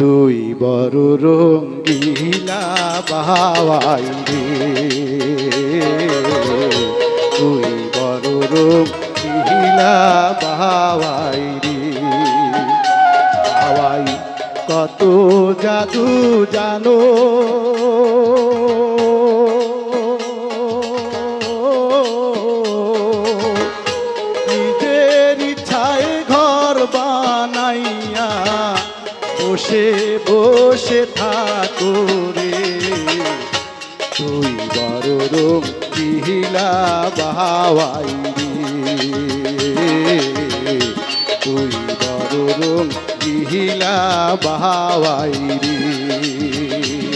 তুই বড় রঙ্গিলা রে। তুই বড় রঙ্গিলা রে। হাওয়াই কত জাদু জানো। নিজের ইচ্ছায় ঘর বানাইয়া বসে বসে থাকো রে। তুই বড় রোগ কিহিলা বাহাওয়াই রে। তুই বড় রোগ কিহিলা বাহাই রে।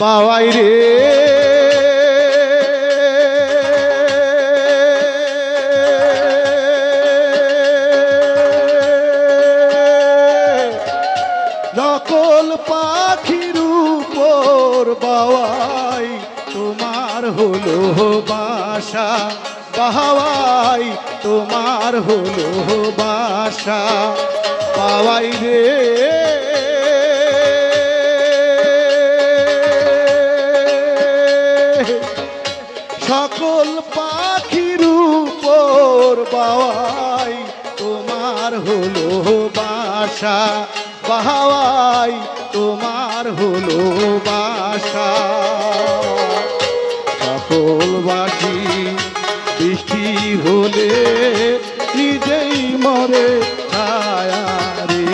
বাবাই রে। নকল পাখির উপর বাবাই তোমার হলো বাসা। বাহাওয়াই, তোমার হলো বাসা। বাবাই রে। সকল পাখির উপর বাওয়াই, তোমার হলো বাসা বাহাওয়াই তোমার হলো বাসা। সকল বাসি বৃষ্টি হলে নিজেই মরে ছায়া রে।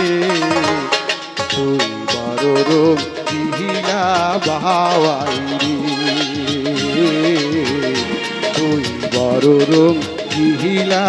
বাহাওয়াই বড় রোগ পিহিলা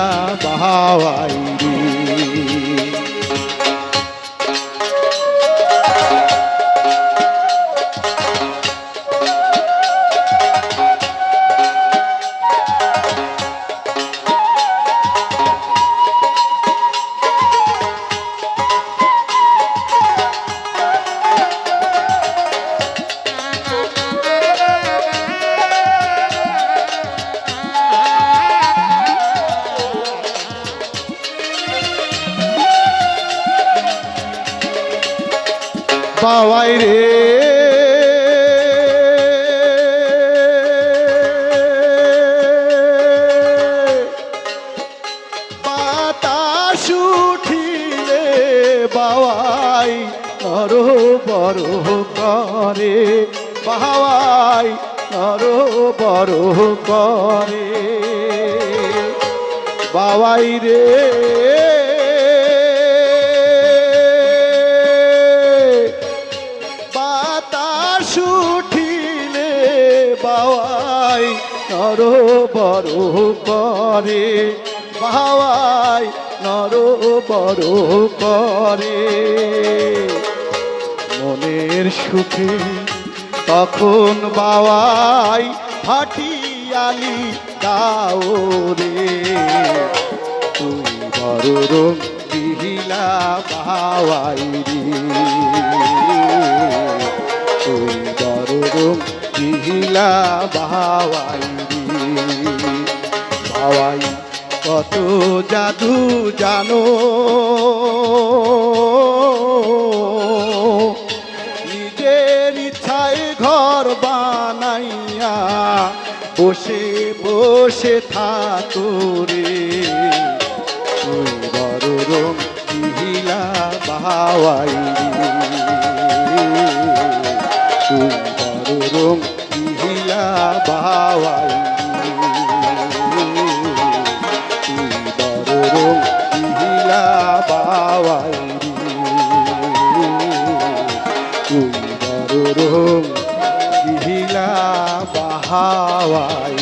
বাহাওয়াই রে। বাবাই নর বড় করে। বাবাই রে। বাতাস উঠিলে বাওয়াই নর বড় করে বাওয়াই নর বড় করে মনের সুখে তখন বাওয়াই ফাটিয়ালি দাও রে। তুই বড় রোগ বিহিলা বাওয়াই রে। বড় রোগ বিহিলা বাওয়াই কত জাদু জানো। নিজের ইচ্ছায় ঘর বানাইয়া বসে বসে থাকো রে। বড় রং পিহিলা বাহাওয়াই হাওয়াই তুই বড় হিলা বাওয়াই তুই বড় হিলা বাহাওয়াই